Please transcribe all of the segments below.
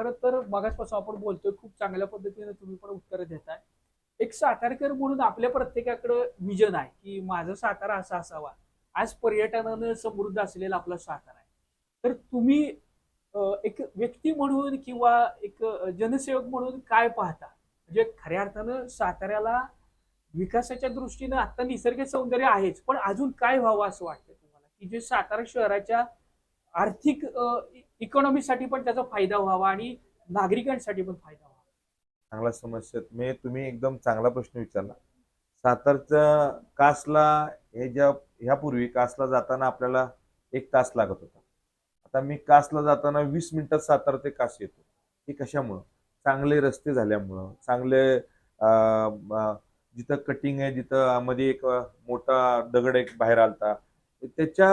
खरं तर मगाचपासून आपण बोलतोय खूप चांगल्या पद्धतीने तुम्ही पण उत्तर देताय. एक सातारकर म्हणून आपल्या प्रत्येकाकडं विजन आहे की माझा सातारा असा असावा. आज पर्यटनानं समृद्ध असलेला आपला सातारा आहे. तर तुम्ही एक व्यक्ती म्हणून किंवा एक जनसेवक म्हणून काय पाहता? म्हणजे खऱ्या अर्थानं साताऱ्याला विकासाच्या दृष्टीनं आता निसर्ग सौंदर्य आहेच पण अजून काय व्हावं असं वाटतं तुम्हाला? की जे सातारा शहराच्या आर्थिक इकॉनॉमीसाठी पण त्याचा फायदा व्हावा आणि नागरिकांसाठी पण फायदा व्हावा. चांगला समस्या मी तुम्ही एकदम चांगला प्रश्न विचारला. सातारच्या कासला हे ज्या ह्यापूर्वी कासला जाताना आपल्याला एक तास लागत होता. आता मी कासला जाताना वीस मिनिटात सातारा ते कास येतो. हे कशामुळं? चांगले रस्ते झाल्यामुळं. चांगले जिथं कटिंग आहे जिथं मध्ये एक मोठा दगड एक बाहेर आलता. त्याच्या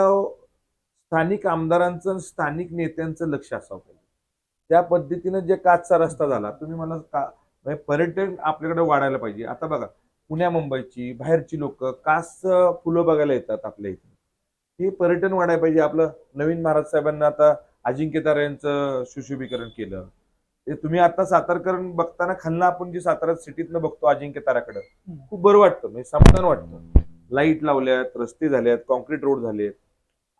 स्थानिक आमदारांचं स्थानिक नेत्यांचं लक्ष असावं पाहिजे. त्या पद्धतीनं जे काचचा रस्ता झाला तुम्ही मला का पर्यटन आपल्याकडे वाढायला पाहिजे. आता बघा पुण्या मुंबईची बाहेरची लोक कास फुलं बघायला येतात आपल्या इथे. हे पर्यटन वाढायला पाहिजे आपलं. नवीन महाराज साहेबांना आता अजिंक्य तारा यांचं सुशोभीकरण केलं. ते तुम्ही आता सातारकरण बघताना खालनं आपण जे सातारा सिटीतनं बघतो अजिंक्य ताराकडं. खूप बरं वाटतं म्हणजे समाधान वाटतं. लाइट लावल्यात रस्ते झालेत कॉन्क्रीट रोड झालेत.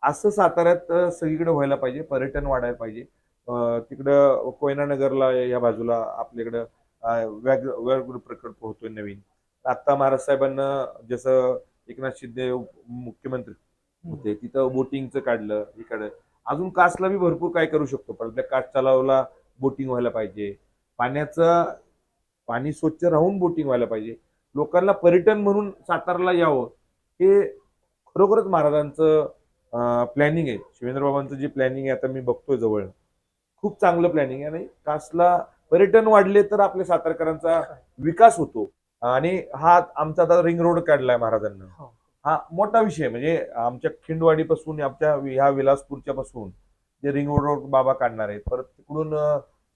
असं साताऱ्यात सगळीकडे व्हायला पाहिजे. पर्यटन वाढायला पाहिजे. तिकडं कोयना नगरला या बाजूला आपल्याकडं अं, व्याघ्र प्रकल्प होतोय नवीन. आता महाराज साहेबांना जसं एकनाथ शिंदे मुख्यमंत्री होते तिथं बोटिंगचं काढलं इकडं. अजून कासला बी भरपूर काय करू शकतो पण आपल्या कास तलावाला बोटिंग व्हायला पाहिजे. पाण्याचं पाणी स्वच्छ राहून बोटिंग व्हायला पाहिजे. लोकांना पर्यटन म्हणून सातारला यावं हे खरोखरच महाराजांचं प्लॅनिंग आहे. शिवेंद्र बाबांचं जे प्लॅनिंग आहे आता मी बघतोय जवळ. खूप चांगलं प्लॅनिंग आहे आणि कासला पर्यटन वाढले तर आपल्या सातारकरांचा विकास होतो. आणि हा आमचा आता रिंग रोड काढलाय महाराजांना. हो. हा मोठा विषय. म्हणजे आमच्या खिंडवाडीपासून आमच्या ह्या विलासपूरच्या पासून जे रिंग रोड बाबा काढणार आहेत परत तिकडून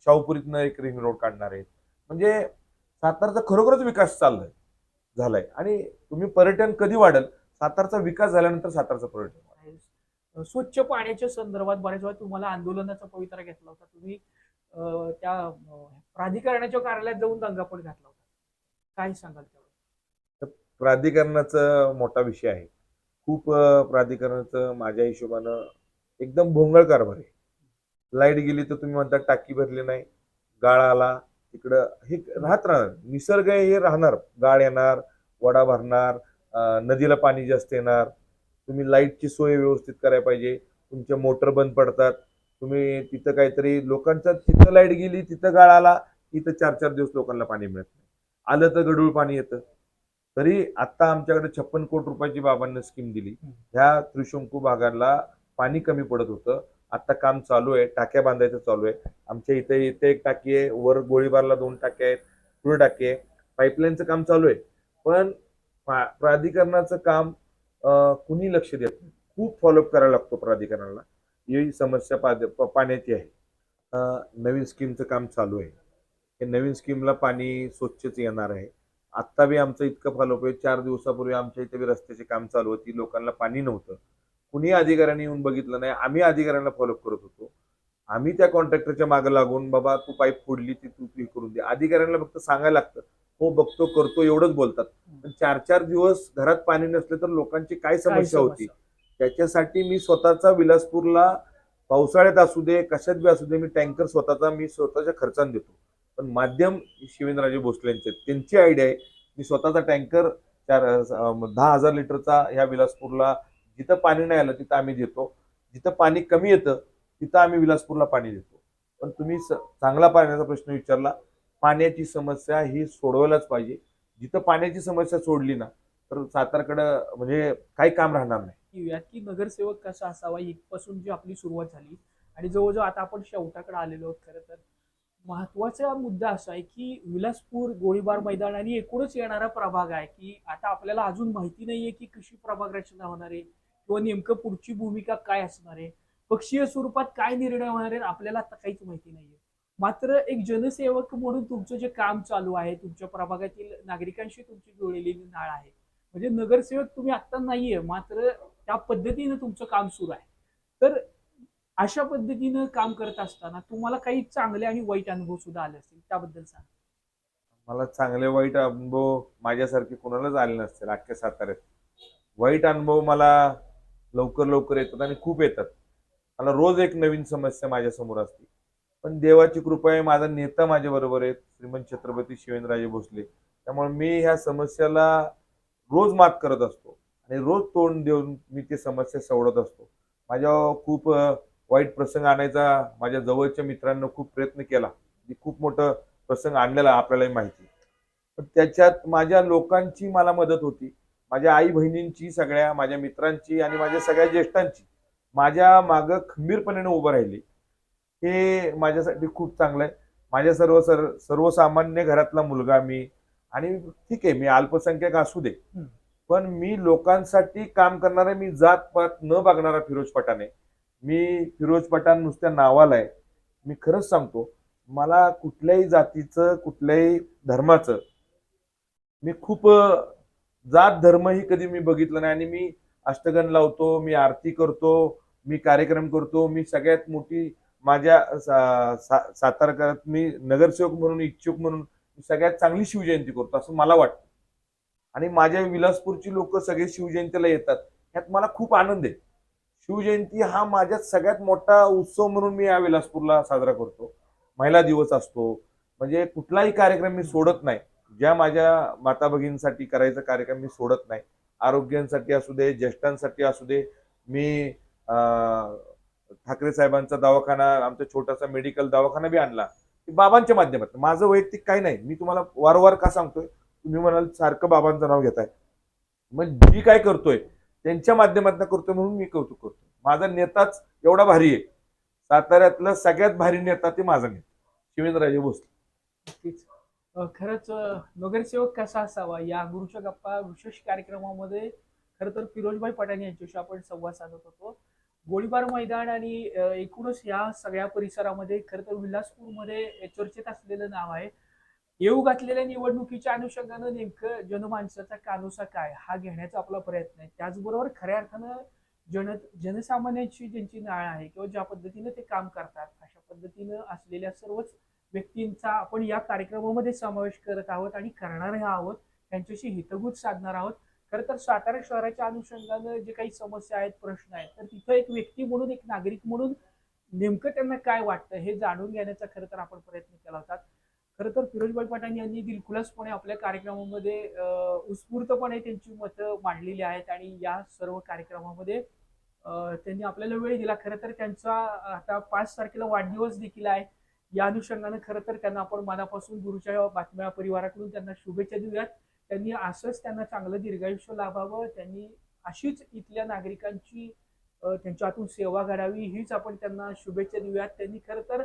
शाहूपुरीतनं एक रिंग रोड काढणार आहेत. म्हणजे सातारचा खरोखरच विकास चाललाय झालाय. आणि तुम्ही पर्यटन कधी वाढल? सातारचा विकास झाल्यानंतर सातारचं पर्यटन. स्वच्छ पाण्याच्या संदर्भात बऱ्याच वेळा तुम्हाला आंदोलनाचा पवित्रा घेतला होता. तुम्ही त्या प्राधिकरणाच्या कार्यालयात जाऊन दंगा पण घातला होता. काय सांगाल त्यावर? प्राधिकरणाचा मोठा विषय आहे. खूप प्राधिकरणाचं माझ्या हिशोबानं एकदम भोंगळ कारभार आहे. लाइट गेली तर तुम्ही म्हणता टाकी भरली नाही गाळ आला तिकडं हे राहत राहणार. निसर्ग हे राहणार. गाळ येणार वडा भरणार नदीला पाणी जास्त येणार. तुम्ही लाईटची सोय व्यवस्थित करायला पाहिजे. तुमच्या मोटर बंद पडतात. तुम्ही तिथं काहीतरी लोकांच्या तिथं लाइट गेली तिथं गाळ आला तिथं चार चार दिवस लोकांना पाणी मिळत नाही. आलं तर गडूळ पाणी येतं. तरी आता आमच्याकडे छप्पन कोटी रुपयाची बाबांना स्कीम दिली. ह्या त्रिशंकू भागाला पाणी कमी पडत होतं. आता काम चालू आहे. टाक्या बांधायचं चालू आहे. आमच्या इथे इथे एक टाकी आहे. वर गोळीबारला दोन टाक्या आहेत. पुढे टाकी आहे. पाईपलाईनचं काम चालू आहे. पण प्राधिकरणाचं काम कुणी लक्ष देत नाही. खूप फॉलोअप करायला लागतो प्राधिकरणाला. ही समस्या पा पाण्याची आहे. नवीन स्कीमचं काम चालू आहे. हे नवीन स्कीमला पाणी स्वच्छच येणार आहे. आत्ता बी आमचं इतकं फॉलोअप आहे. चार दिवसापूर्वी आमच्या इथे बी रस्त्याचे काम चालू होती. लोकांना पाणी नव्हतं. कुणी अधिकाऱ्यांनी येऊन बघितलं नाही. आम्ही अधिकाऱ्यांना फॉलोअप करत होतो. आम्ही त्या कॉन्ट्रॅक्टरच्या मागे लागून बाबा तू पाईप फोडली ती तू हे करून दे. अधिकाऱ्यांना फक्त सांगायला लागतं हो बघतो करतो एवढंच बोलतात. पण चार चार दिवस घरात पाणी नसले तर लोकांची काय समस्या होती? त्याच्यासाठी मी स्वतःचा विलासपूरला पावसाळ्यात असू दे कशात बी असू दे मी टँकर स्वतःचा मी स्वतःच्या खर्चाने देतो. पण माध्यम शिवेंद्रराजे भोसलेंचे आहेत. त्यांची आयडिया आहे मी स्वतःचा टँकर चार दहा हजार लिटरचा ह्या विलासपूरला जिथं पाणी नाही आलं तिथं आम्ही देतो. जिथं पाणी कमी येतं तिथं आम्ही विलासपूरला पाणी देतो. पण तुम्ही चांगला पाण्याचा प्रश्न विचारला. पाण्याची समस्या ही सोडवायलाच पाहिजे. जिथं पाण्याची समस्या सोडली ना तर सातारकडं म्हणजे काही काम राहणार नाही. घेऊयात की नगरसेवक कसा असावा इथपासून जी आपली सुरुवात झाली. आणि जवळजवळ आता आपण शेवटाकडे आलेलो आहोत खरं तर. महत्त्वाचा मुद्दा असा आहे की विलासपूर गोळीबार मैदान आणि एकूणच येणारा प्रभाग आहे की आता आपल्याला अजून माहिती नाहीये की कशी प्रभाग रचना होणार आहे किंवा नेमकं पुढची भूमिका काय असणार आहे. पक्षीय स्वरूपात काय निर्णय होणार आहे आपल्याला आता काहीच माहिती नाहीये. मात्र एक जनसेवक म्हणून तुमचं जे काम चालू आहे तुमच्या प्रभागातील नागरिकांशी तुमची जुळलेली नाळ आहे. म्हणजे नगरसेवक तुम्ही आत्ता नाहीये मात्र त्या पद्धतीनं तुमचं काम सुरू आहे. तर अशा पद्धतीनं काम करत असताना तुम्हाला काही चांगले आणि वाईट अनुभव सुद्धा आले असतील त्याबद्दल सांग. मला चांगले वाईट अनुभव माझ्यासारखे कोणालाच आले नसतील अख्ख्या साताऱ्यात. वाईट अनुभव मला लवकर लवकर येतात आणि खूप येतात. मला रोज एक नवीन समस्या माझ्यासमोर असते. पण देवाची कृपा आहे माझा नेता माझ्या बरोबर आहे श्रीमंत छत्रपती शिवेंद्रराजे भोसले. त्यामुळे मी ह्या समस्याला रोज मात करत असतो आणि रोज तोंड देऊन मी ती समस्या सोडत असतो. माझ्या खूप वाईट प्रसंग आणायचा माझ्या जवळच्या मित्रांना खूप प्रयत्न केला. खूप मोठं प्रसंग आणलेला आपल्यालाही माहिती. पण त्याच्यात माझ्या लोकांची मला मदत होती. माझ्या आई बहिणींची सगळ्या माझ्या मित्रांची आणि माझ्या सगळ्या ज्येष्ठांची. माझ्या मागं खंबीरपणे उभं राहिली. हे माझ्यासाठी खूप चांगलं आहे माझ्या सर्व सर सर्वसामान्य घरातला मुलगा मी आणि ठीक आहे मी अल्पसंख्याक असू दे. पण मी लोकांसाठी काम करणारा मी जात पात न बघणारा फिरोज पठाण आहे. मी फिरोज पठाण नुसत्या नावाला आहे. मी खरंच सांगतो मला कुठल्याही जातीचं कुठल्याही धर्माचं मी खूप जात धर्म ही कधी मी बघितलं नाही आणि मी अष्टगण लावतो मी आरती करतो मी कार्यक्रम करतो मी सगळ्यात मोठी माझ्या सा- सा- सातारकरात मी नगरसेवक म्हणून इच्छुक म्हणून सगळ्यात चांगली शिवजयंती करतो असं मला वाटतं. आणि माझ्या विलासपूरची लोक सगळे शिवजयंतीला येतात. ह्यात मला खूप आनंद आहे. शिवजयंती हा माझ्यात सगळ्यात मोठा उत्सव म्हणून मी या विलासपूरला साजरा करतो. महिला दिवस असतो. म्हणजे कुठलाही कार्यक्रम मी सोडत नाही. ज्या माझ्या माता भगिनींसाठी करायचा कार्यक्रम मी सोडत नाही. आरोग्यांसाठी असू दे ज्येष्ठांसाठी असू दे मी ठाकरे साहेबांचा दवाखाना आमचा छोटासा मेडिकल दवाखाना बी आणला. बाबांच्या माध्यमातून. माझं वैयक्तिक काही नाही. मी तुम्हाला वारंवार का सांगतोय? तुम्ही म्हणाल सारखं बाबांचं नाव घेताय. मग जी काय करतोय त्यांच्या माध्यमातून करतोय म्हणून मी कौतुक करतो माझा नेताच एवढा भारी आहे. साताऱ्यातला सगळ्यात भारी नेता ते माझा नेता. शिवेंद्रराजे भोसले. खरंच नगरसेवक कसा असावा? या गुरुच्या गप्पा विशेष कार्यक्रमामध्ये खर तर फिरोजभाई पठाण यांच्याशी आपण संवाद साधत होतो. गोळीबार मैदान आणि एकूणच या सगळ्या परिसरामध्ये खरं तर विलासपूरमध्ये चर्चेत असलेलं नाव आहे. येऊ घातलेल्या निवडणुकीच्या अनुषंगानं नेमकं जनमानसाचा कानोसा काय? हा घेण्याचा आपला प्रयत्न आहे. त्याचबरोबर खऱ्या अर्थानं जन जनसामान्यांची ज्यांची नाळ आहे किंवा ज्या पद्धतीनं ते काम करतात अशा पद्धतीनं असलेल्या सर्वच व्यक्तींचा आपण या कार्यक्रमामध्ये समावेश करत आहोत आणि करणार आहोत. त्यांच्याशी हितगुज साधणार आहोत. खरं तर सातारा शहराच्या अनुषंगानं जे काही समस्या आहेत प्रश्न आहेत तर तिथं एक व्यक्ती म्हणून एक नागरिक म्हणून नेमकं त्यांना काय वाटतं हे जाणून घेण्याचा खरं तर आपण प्रयत्न केला होता. खरं तर फिरोजबाई पठाण यांनी दिलखुलासपणे आपल्या कार्यक्रमामध्ये उत्स्फूर्तपणे त्यांची मतं मांडलेली आहेत आणि या सर्व कार्यक्रमामध्ये त्यांनी आपल्याला वेळ दिला. खरं तर त्यांचा आता पाच तारखेला वाढदिवस देखील आहे. या अनुषंगानं खरं तर त्यांना आपण मनापासून गुरुच्या बातम्या परिवाराकडून त्यांना शुभेच्छा देऊयात. त्यांनी असंच त्यांना चांगलं दीर्घायुष्य लाभावं. त्यांनी अशीच इथल्या नागरिकांची त्यांच्या हातून सेवा घडावी हीच आपण त्यांना शुभेच्छा देऊयात. त्यांनी खरं तर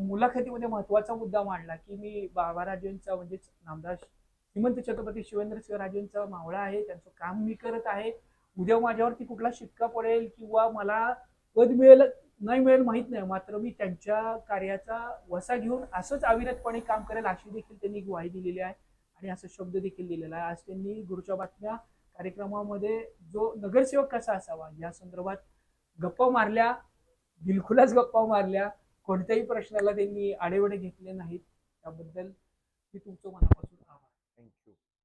मुलाखतीमध्ये महत्त्वाचा मुद्दा मांडला की मी बाबाराजेंचा म्हणजेच नामदार श्रीमंत छत्रपती शिवेंद्र राजेंचा मावळा आहे. त्यांचं काम मी करत आहे. उद्या माझ्यावरती कुठला शिक्का पडेल किंवा मला पद मिळेल नाही मिळेल माहीत नाही. मात्र मी त्यांच्या कार्याचा वसा घेऊन असंच अविरतपणे काम करेल अशी देखील त्यांनी ग्वाही दिलेली आहे. आणि असा शब्द देखील दिलेला आहे. आज त्यांनी गुरुच्या बातम्या कार्यक्रमामध्ये जो नगरसेवक कसा असावा या संदर्भात गप्पा मारल्या दिलखुलास गप्पा मारल्या. कोणत्याही प्रश्नाला त्यांनी आडेवडे घेतले नाहीत. त्याबद्दल मी तुमचं मनापासून